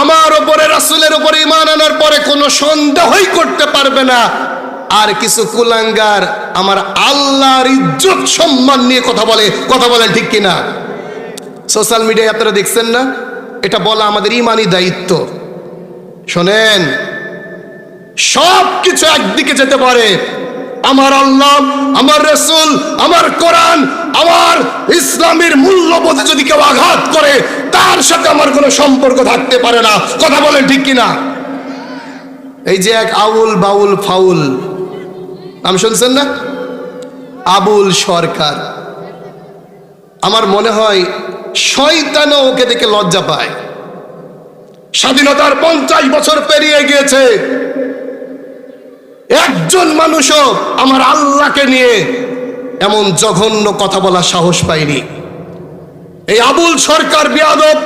আমার ওপরে রাসুলের ওপরে ইমান আনার পরে কোনো সন্দেহই করতে পারবে না। আর কিছু কুলাঙ্গার আমার আল্লাহর ইজ্জত সম্মান নিয়ে কথা বলে। কথা বলেন ঠিক কিনা? সোশ্যাল মিডিয়ায় আপনারা দেখছেন না? এটা বলা আমাদের ইমানি দায়িত্ব। শোনেন সব কিছু একদিকে যেতে পারে। আমার আল্লাহ, আমার রসুল, আমার কোরআন, আমার ইসলামের মূল্যবোধে যদি কেউ আঘাত করে, তার সাথে আমার কোনো সম্পর্ক থাকতে পারে না। কথা বলেন ঠিক কিনা? এই যে এক আউল বাউল ফাউল, নাম শুনছেন না? আবুল সরকার। আমার মনে হয় শয়তানও ওকে দেখে লজ্জা পায়। স্বাধীনতার পঞ্চাশ বছর পেরিয়ে গিয়েছে। একজন মানুষও আমার আল্লাহকে নিয়ে এমন জঘন্য কথা বলার সাহস পাইনি এই আবুল সরকার বিয়াদব,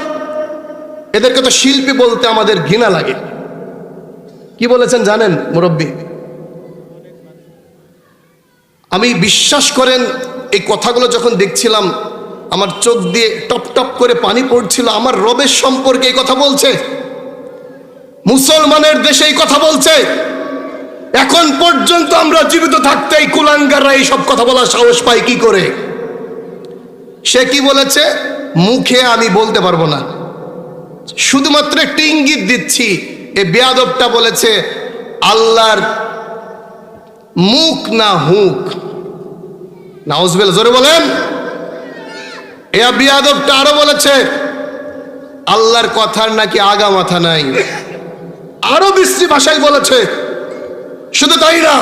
এদেরকে তো শিল্পী বলতে আমাদের ঘৃণা লাগে। কি বলেছেন জানেন মুরব্বী? আমি বিশ্বাস করেন, এই কথাগুলো যখন দেখছিলাম, আমার চোখ দিয়ে টপ টপ করে পানি পড়ছিল, আমার রবের সম্পর্কে এই কথা বলছে। মুসলমানের দেশে এই কথা বলছে। এখন পর্যন্ত আমরা জীবিত থাকতে এই কুলাঙ্গাররা এইসব কথা বলার সাহস পাই কি করে? সে কি বলেছে? মুখে আমি বলতে পারব না। শুধুমাত্র একটি ইঙ্গিত দিচ্ছি, এ বেয়াদবটা বলেছে, আল্লাহর মুখ না হুক। না নাউজবেল জোরে বলেন। এ বিয়াদবটা আরও বলেছে, আল্লাহর কথার নাকি আগা মাথা নাই। আরও বিশ্রী ভাষায় বলেছে শুধু তাই না,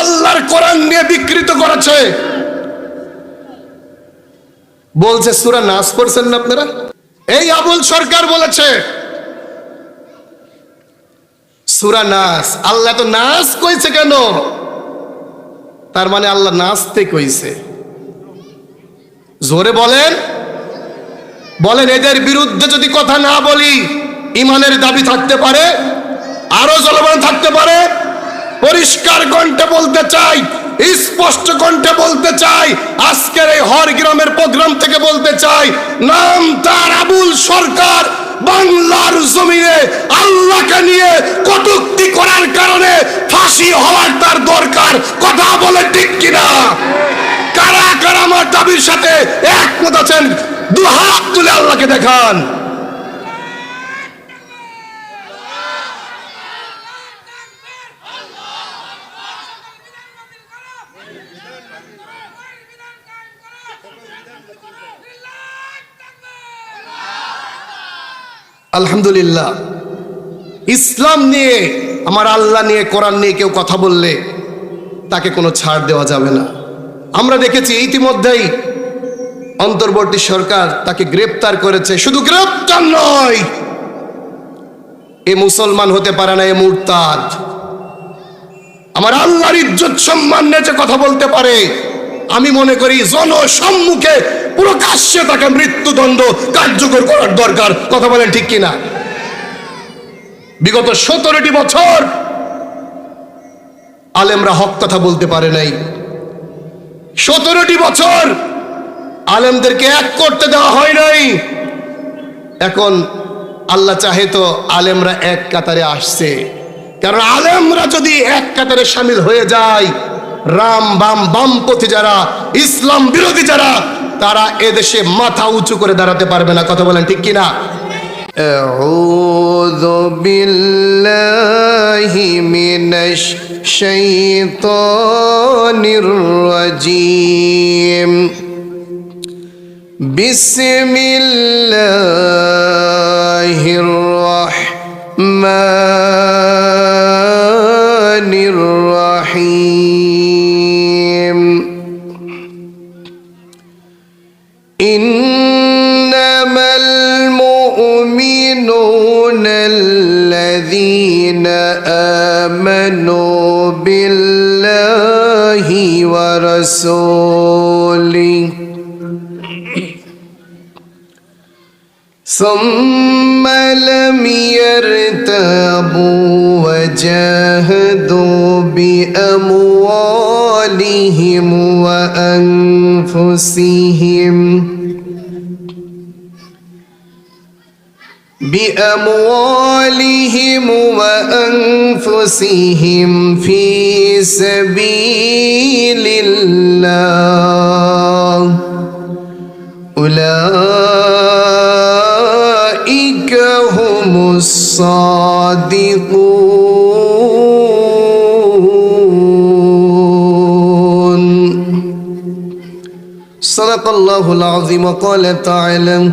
আল্লাহর কোরআন নিয়ে বিকৃত করেছে। বলছে, সুরা নাচ করছেন না আপনারা? এই আবুল সরকার বলেছে, সুরা নাচ আল্লাহ তো নাচ কইছে কেন? তার মানে আল্লাহ নাচতে কইছে। জোরে বলেন। বলেন, এদের বিরুদ্ধে যদি কথা না বলি, ইমানের দাবি থাকতে পারে, আরও জলবান থাকতে পারে পরিষ্কার কণ্ঠে বলতে চাই, স্পষ্ট কণ্ঠে বলতে চাই, আজকের এই হর গ্রামের প্রোগ্রাম থেকে বলতে চাই, নাম তার আবুল সরকার বাংলার জমিনে আল্লাহকে নিয়ে কটুক্তি করার কারণে ফাঁসি হওয়ার তার দরকার। কথা বলে ঠিক কিনা? কারা কারা আমার দাবির সাথে একমত আছেন? দু হাত তুলে আল্লাহকে দেখান। আলহামদুলিল্লাহ। ইসলাম নিয়ে, আমার আল্লাহ নিয়ে, কোরআন নিয়ে কেউ কথা বললে তাকে কোনো ছাড় দেওয়া যাবে না। আমরা দেখেছি ইতিমধ্যেই অন্তর্বর্তী সরকার তাকে গ্রেপ্তার করেছে। শুধু গ্রেপ্তার নয়, এ মুসলমান হতে পারে না, এ মুরতাদ। আমার আল্লাহর ইজ্জত সম্মান নিয়ে কথা বলতে পারে, আমি মনে করি জনসম্মুখে প্রকাশ্যে তাকে মৃত্যুদণ্ড কার্যকর করার দরকার। কথা বলেন ঠিক কিনা? বিগত সতেরোটি বছর আলেমরা হক কথা বলতে পারে নাই। সতেরোটি বছর আলেমদেরকে এক করতে দেওয়া হয় নাই। এখন আল্লাহ চাহে তো আলেমরা এক কাতারে আসছে। কারণ আলেমরা যদি এক কাতারে সামিল হয়ে যায়, রাম বাম বামপন্থী যারা, ইসলাম বিরোধী যারা তারা এদেশে মাথা উঁচু করে দাঁড়াতে পারবে না কথা বলেন ঠিক কিনা أعوذ بالله من الشيطان الرجيم بسم الله الرحمن الرحيم ورسوله ثم لم يرتابوا وجاهدوا بأموالهم وأنفسهم. بأموالهم وأنفسهم في سبيل الله. أولئك هم الصادقون. صدق الله العظيم. وقال تعالى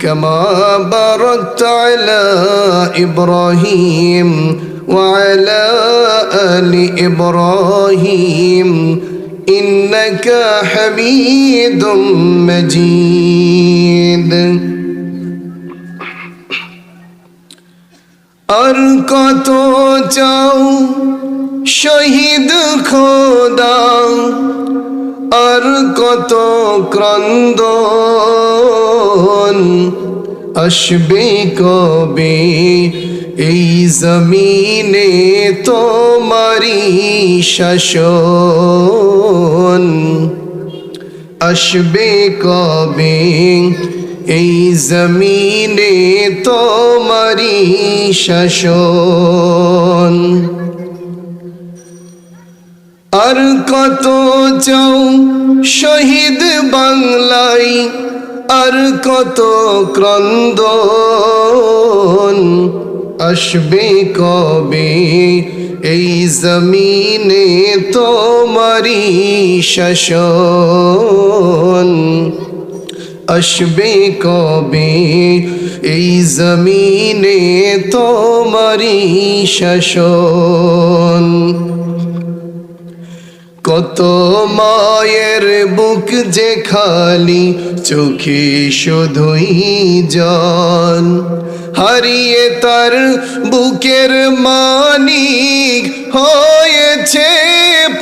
كما باركت على إبراهيم وعلى آل إبراهيم إنك حميد مجيد আর কত চাও শহীদ খোদা আর কত ক্রন্দ আসবে কবে? এই জমিনে তোমারি শাসন আসবে কবে? এই জমিনে তোমারি শাসন আর কত চাও শহীদ বাংলায়, আর কত ক্রন্দ আসবে কবে? এই জমিনে তোমারি শাসন আসবে কবে? এই জমিনে তোমারি শাসন কত মায়ের বুক যে খালি, চোখে শুধুই জল। হারিয়ে তার বুকের মানিক হয়েছে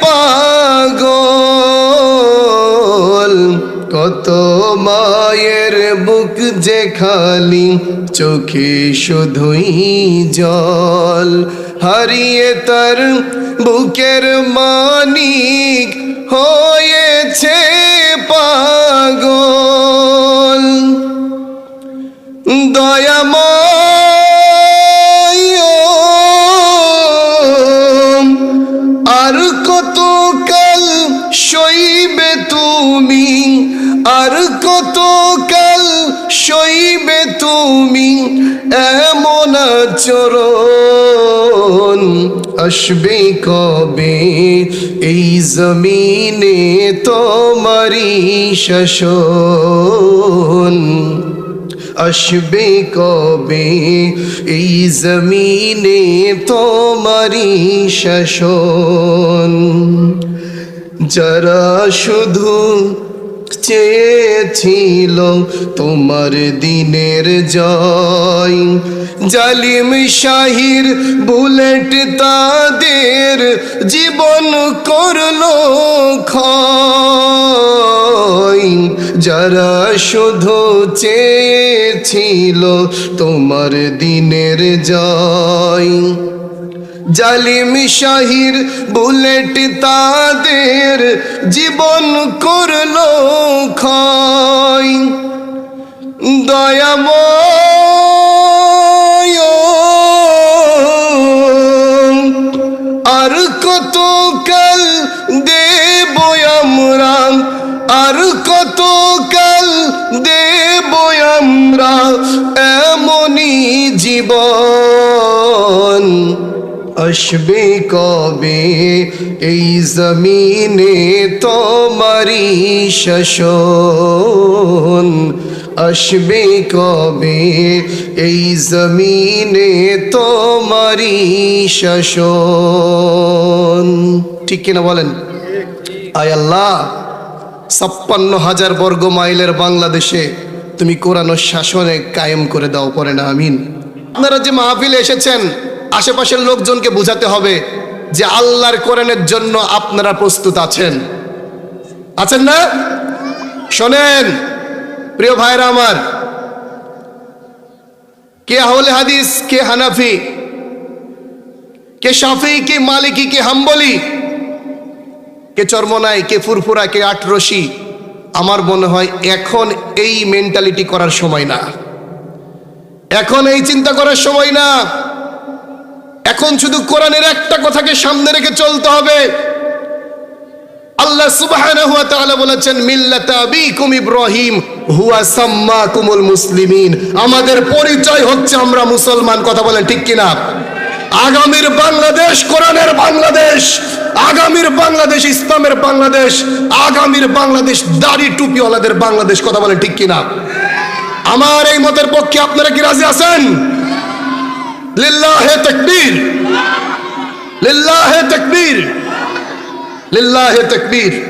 পাগল। কত মায়ের বুক যে খালি, চোখে শুধুই জল। হারিয়ে তার বুকের মানিক হয়েছে পাগল। দয়াময় তুমি এমন চরণ আসবে কবে? এই জমিনে তোমারি শাসন আসবে কবে? এই জমিনে তোমারি শাসন যারা শুধু চেয়েছিল তোমার দিনের জয়। জালিম শাহির বুলেট তাদের জীবন করল যারা শুধু চেয়েছিল তোমার দিনের জয়। জালিম শাহির বুলেট তাদের জীবন করল দয়াময়। আর কত কাল দেব আমরা আর কত কাল দেব আমরা এমনই জীবন। আসবে কবে? এই জমিনে তোমারি শাসন আসবে কবে? এই জমিনে তোমারি শাসন। ঠিক কিনা বলেন? আয় আল্লাহ, ছাপ্পান্ন হাজার বর্গ মাইলের বাংলাদেশে তুমি কোরআন শাসনে কায়েম করে দাও, পরে না, আমিন। আপনারা যে মাহফিলে এসেছেন আশেপাশের লোকজনকে বুঝাতে হবে যে আল্লাহর কোরআনের জন্য আপনারা প্রস্তুত আছেন। আছেন না? শোনেন, প্রিয় ভাইরা আমার, কে আহলে হাদিস, কে হানাফি, কে শাফি, কে মালিকি, কে হাম্বলি, কে চর্মনাই কে ফুরফুরা, কে আটরসি আমার মনে হয় এখন এই মেন্টালিটি করার সময় না। এখন এই চিন্তা করার সময় না। এখন শুধু কোরআনের একটা কথাকে সামনে রেখে চলতে হবে। আল্লাহ তাআলা বলেছেন, মিল্লাতা ইব্রাহিম, হুয়া সাম্মাকুমুল মুসলিমিন। আমাদের পরিচয় হচ্ছে আমরা মুসলমান, কথা বলেন ঠিক কিনা? আগামীর বাংলাদেশ কোরআনের বাংলাদেশ, আগামীর বাংলাদেশ ইসলামের বাংলাদেশ, আগামীর বাংলাদেশ দাড়ি টুপিওয়ালাদের বাংলাদেশ, কথা বলেন ঠিক কিনা? আমার এই মতের পক্ষে আপনারা কি রাজি আছেন? লিল্লাহে তাকবীর। লিল্লাহে তাকবীর। লিল্লাহে তাকবীর।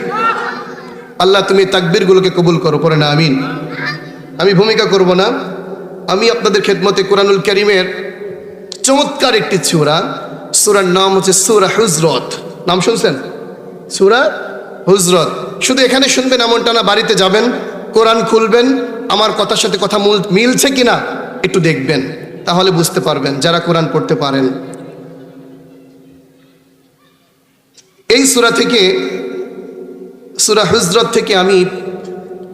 আল্লাহ, তুমি তাকবীরগুলোকে কবুল করো পরে না, আমিন। আমি ভূমিকা করব না। আমি আপনাদের খেদমতে কোরআনুল করিমের চমৎকার একটি সুরা। সুরার নাম হচ্ছে সুরা হুজরত। নাম শুনছেন? সুরা হুজরত। শুধু এখানে শুনবেন এমনটা না, বাড়িতে যাবেন, কোরআন খুলবেন, আমার কথার সাথে কথা মূল- মিলছে কিনা একটু দেখবেন। তাহলে বুঝতে পারবেন যারা কোরআন পড়তে পারেন। এই সুরা থেকে, সুরা হুজরত থেকে আমি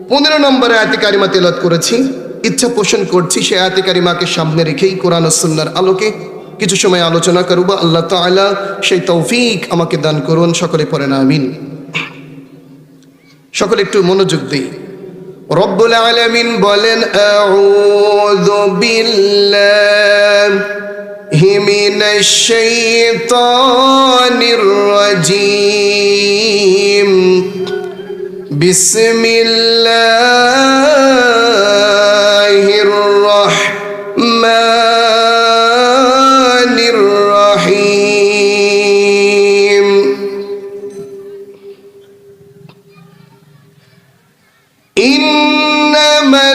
পনেরো নম্বরে আয়াতে কারিমা তেলত করেছি। ইচ্ছা পোষণ করছি সে আয়াতে কারিমাকে সামনে রেখেই কোরআন সুন্নার আলোকে কিছু সময় আলোচনা করব। আল্লাহ তাআলা সেই তৌফিক আমাকে দান করুন। সকলে পড়ে না আমিন। সকলে একটু মনোযোগ দিই। رب العالمين بولن أعوذ بالله من الشيطان الرجيم بسم الله الرحمن الرحيم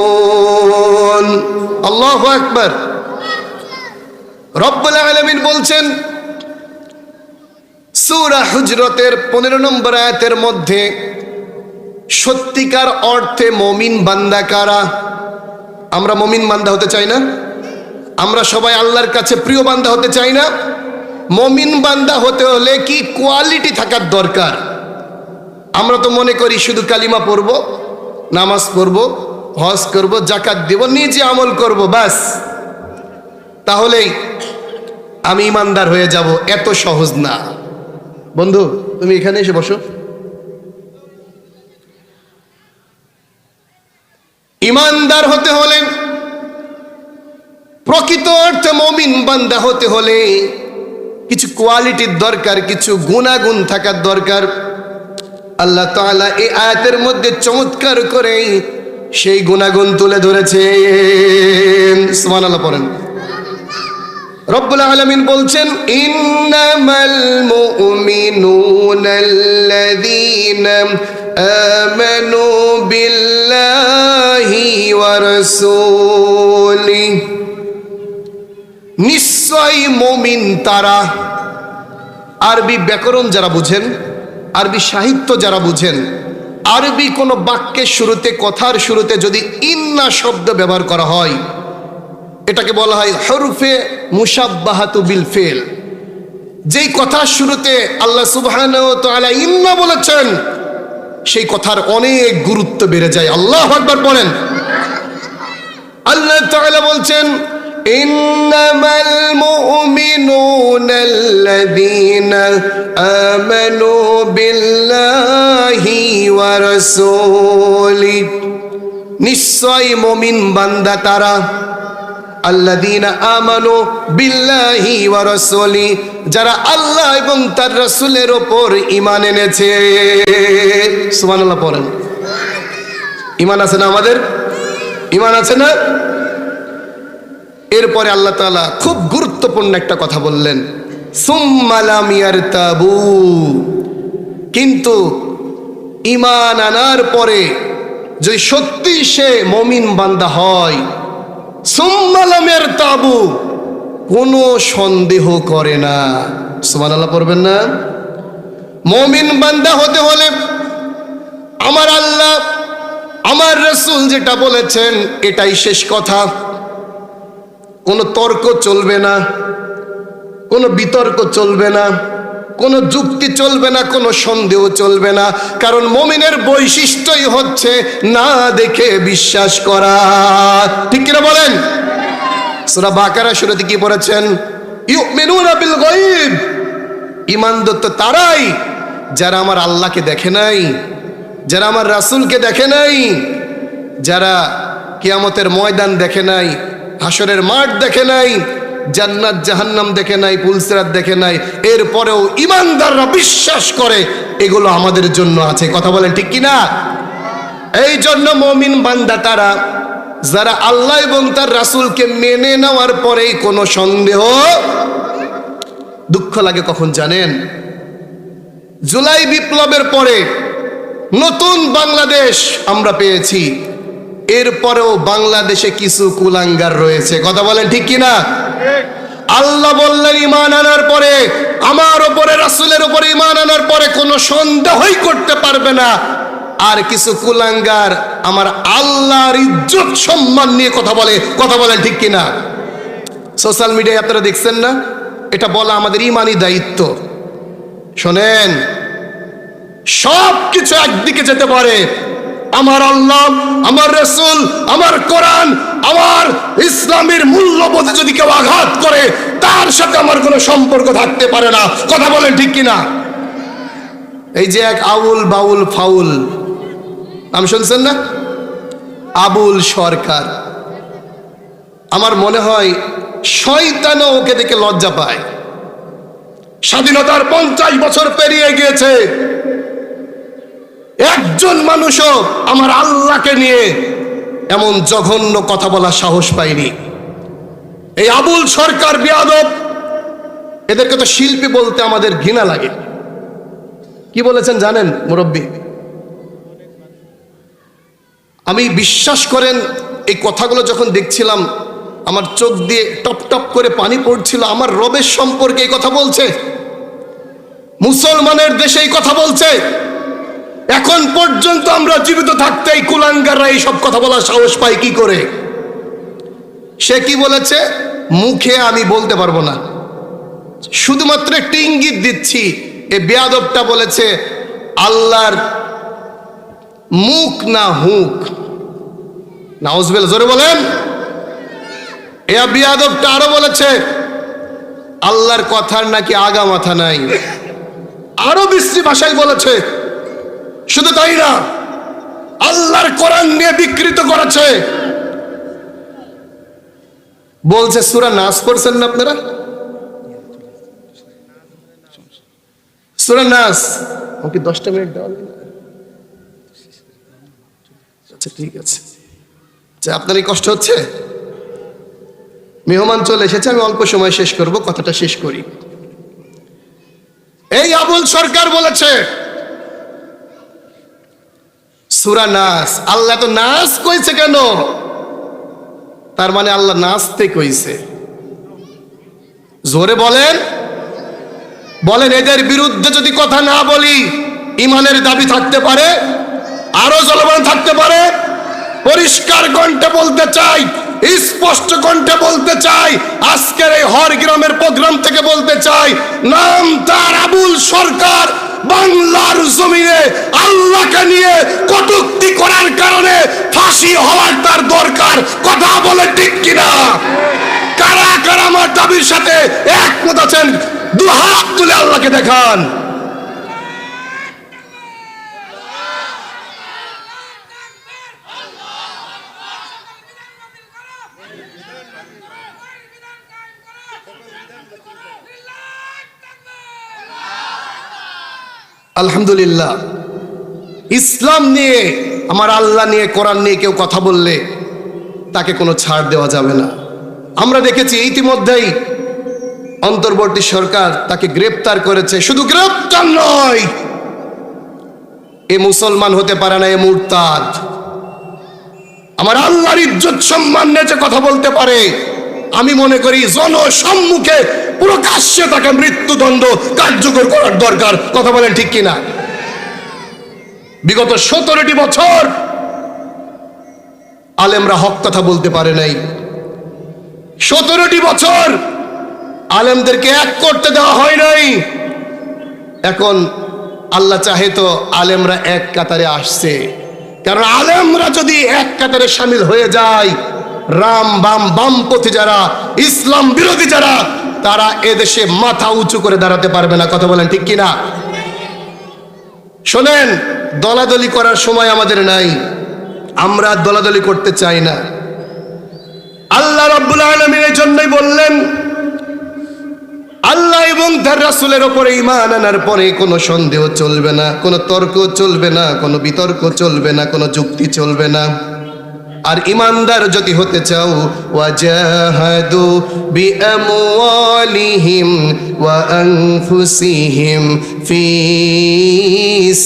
الصادقون الله أكبر রব্বুল আলমিন বলছেন সুরা হুজরতের পনেরো নম্বর আয়াতের মধ্যে সত্যিকার অর্থে মমিন বান্দা কারা আমরা মমিন বান্দা হতে চাই না আমরা সবাই আল্লাহর কাছে প্রিয় বান্দা হতে চাই না মমিন বান্দা হতে হলে কি কোয়ালিটি থাকার দরকার আমরা তো মনে করি শুধু কালিমা পড়ব, নামাজ পড়ব, হজ করব জাকাত দেব, নিজে আমল করব বাস তাহলেই আমি ইমানদার হয়ে যাব, এত সহজ না। বন্ধু, তুমি এখানে এসে বসো। ইমানদার হতে হলে, প্রকৃত অর্থে মমিন বান্দা হতে হলে, কিছু কোয়ালিটির দরকার, কিছু গুণাগুণ থাকার দরকার। আল্লাহ তাআলা এই আয়াতের মধ্যে চমৎকার করে সেই গুণাগুণ তুলে ধরেছে সুবহানাল্লাহ পড়েন। রব্বুল আলামিন বলছেন, ইন্নামাল মুমিনুনাল্লাযীনা আমানু বিল্লাহি ওয়া রাসূলিহি নিশ্চয় মুমিন তারা আরবি ব্যাকরণ যারা বুঝেন আরবি সাহিত্য যারা বুঝেন, আরবি কোনো বাক্যের শুরুতে, কথার শুরুতে যদি ইন্না শব্দ ব্যবহার করা হয়, এটাকে বলা হয় হরফে মুসাব্বাহাতু বিল ফেল। যেই কথার শুরুতে আল্লাহ তাআলা ইন্না বলেছেন, সেই কথার অনেক গুরুত্ব বেড়ে যায়। আল্লাহ আকবার বলেন। আল্লাহ বলছেন মুমিনুনা আল্লাযীনা আমানু বিল্লাহি ওয়া রাসূলি নিশ্চয় মমিন বান্দা তারা আল্লাযীনা আমানু বিল্লাহি ওয়া রাসূলি, যারা আল্লাহ এবং তার রাসূলের উপর ঈমান এনেছে। সুবহানাল্লাহ পড়েন। ঈমান আছে না আমাদের? ঈমান আছে না? এরপরে আল্লাহ তাআলা খুব গুরুত্বপূর্ণ একটা কথা বললেন সুম্মালাম ইয়ারতাবু। কিন্তু ইমান আনার পরে যদি সত্যি সে মমিন বান্দা হয় সুম্মালামের তাবু কোনো সন্দেহ করে না। সুমান আল্লাহ পড়বেন না। মমিন বান্দা হতে হলে আমার আল্লাহ, আমার রসুল যেটা বলেছেন, এটাই শেষ কথা। কোনো তর্ক চলবে না, কোনো বিতর্ক চলবে না, কোনো যুক্তি চলবে না, কোনো সন্দেহ চলবে না। কারণ মমিনের বৈশিষ্ট্যই হচ্ছে না দেখে বিশ্বাস করা। ঠিক কিনা বলেন? সুরা বাকারা শুরুতে কি পড়েছেন? বিল গায়ব। ইমানদার তো তারাই, যারা আমার আল্লাহকে দেখে নাই, যারা আমার রাসূলকে দেখে নাই, যারা কিয়ামতের ময়দান দেখে নাই হাসরের মাঠ দেখে নাই, জান্নাত জাহান্নাম দেখে নাই পুলসিরাত দেখে নাই, এরপরেও ইমানদাররা বিশ্বাস করে এগুলো আমাদের জন্য আছে। কথা বলেন ঠিক কি না এই জন্য মমিন বান্দা তারা, যারা আল্লাহ এবং তার রাসূলকে মেনে নেওয়ার পরেই কোনো সন্দেহ, দুঃখ লাগে কখন জানেন? জুলাই বিপ্লবের পরে নতুন বাংলাদেশ আমরা পেয়েছি। এরপরেও বাংলাদেশে কিছু কুলাঙ্গার রয়েছে। কথা বলেন ঠিক কিনা? আল্লাহ বললেন ইমান আনার পরে, আমার ওপরে রাসুলের উপরে ইমান আনার পরে কোনো সন্দেহই করতে পারবে না। আর কিছু কুলাঙ্গার আমার আল্লাহর ইজ্জত সম্মান নিয়ে কথা বলে। কথা বলেন ঠিক কিনা? সোশ্যাল মিডিয়ায় আপনারা দেখছেন না? এটা বলা আমাদের ইমানই দায়িত্ব। শোনেন সব কিছু একদিকে যেতে পারে আমার আল্লাহ, আমার রসুল, আমার কোরআন, আমার ইসলামের মূল্যবোধে যদি কেউ আঘাত করে, তার সাথে আমার কোনো সম্পর্ক থাকতে পারে না। কথা বলেন ঠিক কিনা? এই যে এক আউল বাউল ফাউল, নাম শুনছেন না? আবুল সরকার। আমার মনে হয় শয়তানও ওকে দেখে লজ্জা পায়। স্বাধীনতার পঞ্চাশ বছর পেরিয়ে গিয়েছে। একজন মানুষও আমার আল্লাহকে নিয়ে এমন জঘন্য কথা বলার সাহস পায়নি। এই আবুল সরকার বিয়াদব, এদেরকে তো শিল্পী বলতে আমাদের ঘৃণা লাগে। কি বলেছেন জানেন মুরব্বী? আমি বিশ্বাস করেন, এই কথাগুলো যখন দেখছিলাম, আমার চোখ দিয়ে টপ টপ করে পানি পড়ছিল, আমার রবের সম্পর্কে এই কথা বলছে। মুসলমানের দেশে এই কথা বলছে। এখন পর্যন্ত আমরা জীবিত থাকতে এই কুলাঙ্গাররা এই সব কথা বলার সাহস পাই কি করে? সে কি বলেছে? মুখে আমি বলতে পারব না। শুধুমাত্র একটি ইঙ্গিত দিচ্ছি, এ বেয়াদবটা বলেছে, আল্লাহর মুখ না হুক। নাউজবেল জোরে বলেন। এ বিয়াদবটা আরও বলেছে, আল্লাহর কথার নাকি আগা মাথা নাই। আরও বিশ্রী ভাষায় বলেছে শুধু তাই না, আল্লাহর কোরআন নিয়ে বিকৃত করেছে। বলছে, সুরা নাচ করছেন না আপনারা? সুরা নাচ ওকে দশটা মিনিট? আচ্ছা ঠিক আছে। আচ্ছা আপনার এই কষ্ট হচ্ছে? মেহমান চলে এসেছে, আমি অল্প সময় শেষ করব, কথাটা শেষ করি। এই আবুল সরকার বলেছে সুরা নাস। আল্লাহ তো নাচ কইছে কেন? তার মানে আল্লাহ নাচতে কইছে। জোরে বলেন। বলেন, এদের বিরুদ্ধে যদি কথা না বলি ইমানের দাবি থাকতে পারে, আরও জলবায়ু থাকতে পারে। পরিষ্কার কণ্ঠে বলতে চাই, স্পষ্ট কণ্ঠে বলতে চাই, আজকের এই হর গ্রামের প্রোগ্রাম থেকে বলতে চাই, নাম তার আবুল সরকার বাংলার জমিনে আল্লাহকে নিয়ে কটুক্তি করার কারণে ফাঁসি হওয়ার তার দরকার। কথা বলে ঠিক কিনা? কারা কারা আমার দাবির সাথে একমত আছেন? দু হাত তুলে আল্লাহকে দেখান। আলহামদুলিল্লাহ। ইসলাম নিয়ে, আমার আল্লাহ নিয়ে, কোরআন নিয়ে কেউ কথা বললে তাকে কোনো ছাড় দেওয়া যাবে না। আমরা দেখেছি ইতিমধ্যেই অন্তর্বর্তী সরকার তাকে গ্রেপ্তার করেছে। শুধু গ্রেপ্তার নয়, এ মুসলমান হতে পারে না, এ মুরতাদ। আমার আল্লাহর ইজ্জত সম্মান নিয়ে কথা বলতে পারে আমি মনে করি জনসম্মুখে প্রকাশ্যে তাকে মৃত্যুদণ্ড কার্যকর করার দরকার। কথা বলেন ঠিক কিনা? বিগত সতেরোটি বছর আলেমরা হক কথা বলতে পারে নাই। সতেরোটি বছর আলেমদেরকে এক করতে দেওয়া হয় নাই। এখন আল্লাহ চাহে তো আলেমরা এক কাতারে আসছে। কারণ আলেমরা যদি এক কাতারে সামিল হয়ে যায় রাম বাম বামপন্থী যারা, ইসলাম বিরোধী যারা, তারা এদেশে মাথা উঁচু করে দাঁড়াতে পারবে না। কথা বলেন ঠিক কিনা? শোনেন, দলাদলি করার সময় আমাদের নাই। আমরা দলাদলি করতে চাই না। আল্লাহ রাব্বুল আলামিন এই জন্যই বললেন, আল্লাহ এবং তার রাসূলের উপরে ঈমান আনার পরে কোনো সন্দেহ চলবে না, কোনো তর্ক চলবে না, কোনো বিতর্ক চলবে না, কোনো যুক্তি চলবে না। আর ইমানদার যদি হতে চাও, ওয়াজাহাদু বিআমওয়ালিহিম ওয়া আনফুসিহিম ফি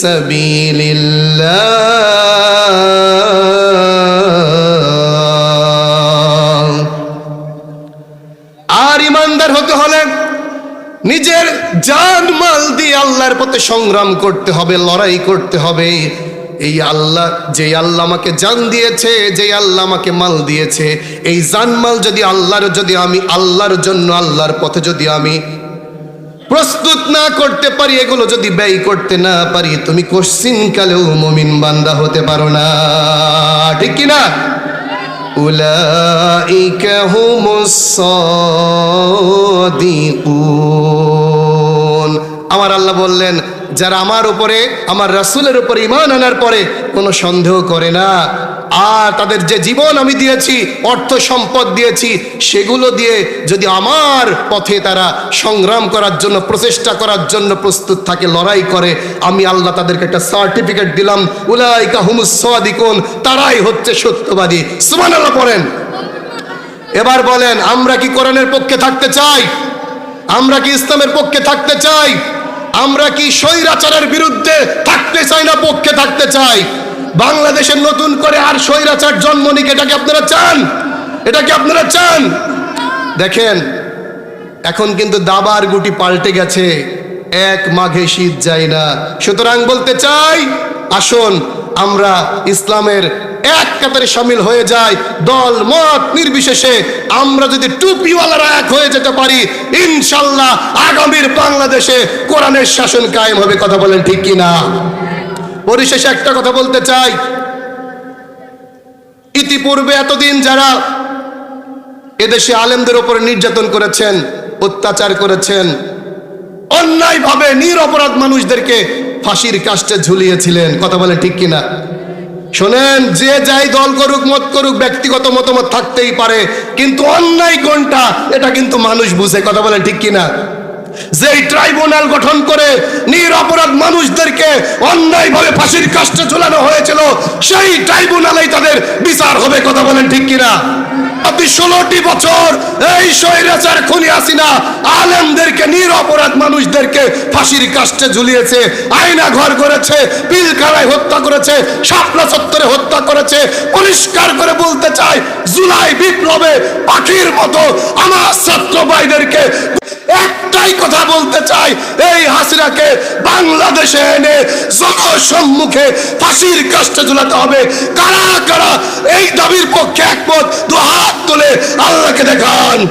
সাবিলিল্লাহ। আর ইমানদার হতে হলে নিজের জান মাল দিয়ে আল্লাহর পথে সংগ্রাম করতে হবে, লড়াই করতে হবে। এই আল্লাহ যে আল্লাহ আমাকে জান দিয়েছে যে আল্লাহ আমাকে মাল দিয়েছে এই জান মাল যদি আল্লাহর যদি আমি আল্লাহর জন্য আল্লাহর পথে যদি আমি প্রস্তুত না করতে পারি এগুলো যদি ব্যয় করতে না পারি তুমি কোশ্চিন কালেও মমিন বান্দা হতে পারো না ঠিক কি না أولئك هم الصادقون আমার আল্লাহ বললেন যারা আমার উপরে, আমার রাসূলের উপরে ইমান আনার পরে কোনো সন্দেহ করে না। আর তাদের যে জীবন আমি দিয়েছি, অর্থ সম্পদ দিয়েছি, সেগুলো দিয়ে যদি আমার পথে তারা সংগ্রাম করার জন্য, প্রচেষ্টা করার জন্য প্রস্তুত থাকে, লড়াই করে, আমি আল্লাহ তাদেরকে একটা সার্টিফিকেট দিলাম, উলাইকা সাদিকুন, তারাই হচ্ছে সত্যবাদী। সুমান সুবহানাল্লাহ পড়েন। এবার বলেন, আমরা কি কোরআনের পক্ষে থাকতে চাই? আমরা কি ইসলামের পক্ষে থাকতে চাই? আমরা কি স্বৈরাচারের বিরুদ্ধে থাকতে চাই না পক্ষে থাকতে চাই? বাংলাদেশের নতুন করে আর স্বৈরাচার জন্ম নিক, এটা কি আপনারা চান? এটা কি আপনারা চান? দেখেন, এখন কিন্তু দাবার গুটি পাল্টে গেছে, এক মাঘে শীত যায় না। সুতরাং বলতে চাই আসুন, আমরা ইসলামের এক কাতারে সামিল হয়ে যাই। দল, মত নির্বিশেষে আমরা যদি টুপিওয়ালারা এক হয়ে যেতে পারি, ইনশাল্লাহ আগামীর বাংলাদেশে কোরআনের শাসন কায়েম হবে, কথা বলেন ঠিক কি না পরিশেষে একটা কথা বলতে চাই। ইতিপূর্বে এতদিন যারা এদেশে আলেমদের উপরে নির্যাতন করেছেন, অত্যাচার করেছেন, অন্যায়ভাবে নিরপরাধ মানুষদেরকে ফাঁসির কাষ্টে ঝুলিয়েছিলেন। কথা বলে ঠিক কিনা? শোনেন, যে যাই দল করুক, মত করুক, ব্যক্তিগত মতামত থাকতেই পারে, কিন্তু অন্যায় কোনটা, এটা কিন্তু মানুষ বুঝে। কথা বলে ঠিক কিনা? যেই ট্রাইব্যুনাল গঠন করে নিরপরাধ মানুষদেরকে অন্যায়ভাবে ফাঁসির কাষ্টে ঝুলানো হয়েছিল, সেই ট্রাইব্যুনালেই তাদের বিচার হবে। কথা বলেন ঠিক কিনা? আপনি ষোলোটি বছর এই স্বৈরাচার খুনি আসিনা আলেমদেরকে, নিরপরাধ মানুষদেরকে ফাঁসির কাস্টে ঝুলিয়েছে, আয়না ঘর করেছে পিলখানায় হত্যা করেছে, শাপলা চত্বরে হত্যা করেছে, পরিষ্কার করে বলতে চাই, জুলাই বিপ্লবে পাখির মতো আমার ছাত্র ভাইদেরকে একটাই কথা বলতে চাই, এই হাসিনাকে বাংলাদেশে এনে জনসম্মুখে ফাঁসির কাজটা ঝুলাতে হবে। কারা কারা এই দাবির পক্ষে একমত? দু হাত তুলে আল্লাহকে দেখান।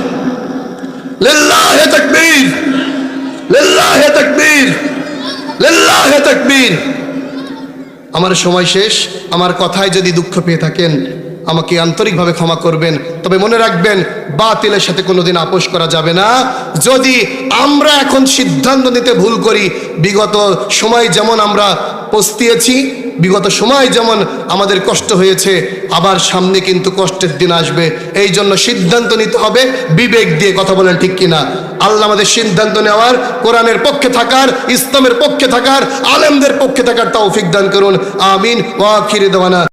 আমার সময় শেষ। আমার কথায় যদি দুঃখ পেয়ে থাকেন আমাকে আন্তরিকভাবে ক্ষমা করবেন। তবে মনে রাখবেন, বাতিলের সাথে কোনোদিন আপোষ করা যাবে না। যদি আমরা এখন সিদ্ধান্ত নিতে ভুল করি, বিগত সময় যেমন আমরা পস্তিয়েছি, বিগত সময় যেমন আমাদের কষ্ট হয়েছে, আবার সামনে কিন্তু কষ্টের দিন আসবে। এই জন্য সিদ্ধান্ত নিতে হবে, বিবেক দিয়ে কথা বলেন ঠিক কিনা। আল্লাহ আমাদের সিদ্ধান্ত নেওয়ার, কোরআনের পক্ষে থাকার, ইসলামের পক্ষে থাকার, আলেমদের পক্ষে থাকার তৌফিক দান করুন। আমিন। ওয়াখির দেওয়ানা।